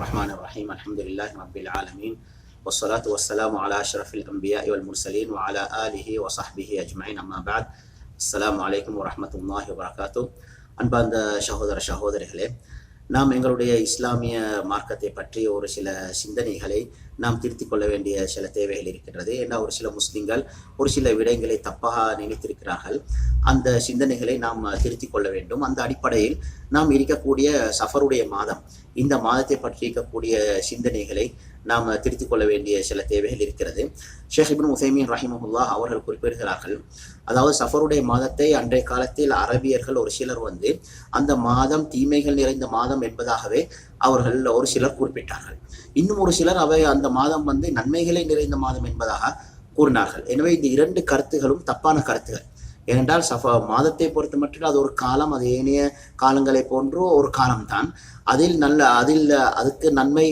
الرحمن الرحيم الحمد لله رب العالمين والصلاة والسلام على أشرف الأنبياء والمرسلين وعلى آله وصحبه أجمعين أما بعد السلام عليكم ورحمة الله وبركاته அன்பார்ந்த சகோதர சகோதரிகளே நாம் எங்களுடைய இஸ்லாமிய மார்க்கத்தை பற்றி ஒரு சில சிந்தனைகளை நாம் திருத்திக் கொள்ள வேண்டிய சில தேவைகள் இருக்கின்றது ஏன்னா ஒரு சில முஸ்லிம்கள் ஒரு சில விடயங்களை தப்பாக நினைத்திருக்கிறார்கள் அந்த சிந்தனைகளை நாம் திருத்திக் கொள்ள வேண்டும் அந்த அடிப்படையில் நாம் இருக்கக்கூடிய சஃபருடைய மாதம் இந்த மாதத்தை பற்றி இருக்கக்கூடிய சிந்தனைகளை நாம் திருத்திக் கொள்ள வேண்டிய சில தேவைகள் இருக்கிறது. ஷேக் இபின் உசைமீன் ரஹிமஹுல்லா அவர்கள் குறிப்பிடுகிறார்கள் அதாவது சஃபருடைய மாதத்தை அன்றைய காலத்தில் அரபியர்கள் ஒரு சிலர் வந்து அந்த மாதம் தீமைகள் நிறைந்த மாதம் என்பதாகவே அவர்கள் ஒரு சிலர் குறிப்பிட்டார்கள். இன்னும் ஒரு சிலர் அவை அந்த மாதம் வந்து நன்மைகளை நிறைந்த மாதம் என்பதாக கூறினார்கள். எனவே இந்த இரண்டு கருத்துகளும் தப்பான கருத்துகள். ஏனென்றால் சஃப மாதத்தை பொறுத்த மட்டும் அது ஒரு காலம் அது ஏனைய காலங்களை போன்றோ ஒரு காலம்தான். அதில் நல்ல அதில் அதுக்கு நன்மை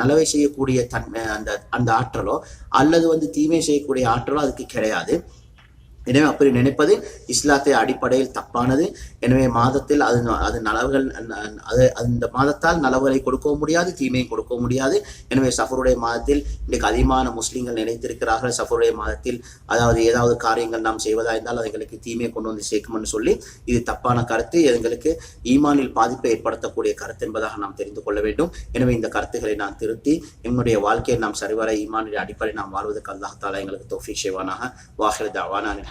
நலவை செய்யக்கூடிய தன்மை அந்த அந்த ஆற்றலோ அல்லது வந்து தீமை செய்யக்கூடிய ஆற்றலோ அதுக்கு கிடையாது. எனவே அப்படி நினைப்பது இஸ்லாத்தை அடிப்படையில் தப்பானது. எனவே மாதத்தில் அது அது நலவுகள் அது அந்த மாதத்தால் நலவுகளை கொடுக்கவும் முடியாது தீமையும் கொடுக்கவும் முடியாது. எனவே சஃபருடைய மாதத்தில் இன்றைக்கு அதிகமான முஸ்லீம்கள் நினைத்திருக்கிறார்கள். சஃபருடைய மாதத்தில் அதாவது ஏதாவது காரியங்கள் நாம் செய்வதா இருந்தால் அது எங்களுக்கு தீமையை கொண்டு வந்து சேர்க்கும்னு சொல்லி இது தப்பான கருத்து. எங்களுக்கு ஈமானில் பாதிப்பை ஏற்படுத்தக்கூடிய கருத்து என்பதாக நாம் தெரிந்து கொள்ள வேண்டும். எனவே இந்த கருத்துக்களை நாம் திருத்தி எங்களுடைய வாழ்க்கையை நாம் சரிவர ஈமானின் அடிப்படை நாம் வாழ்வதற்கு அல்லாஹ் எங்களுக்கு தோஃபி செய்வானாக. வாஹிர் தவானா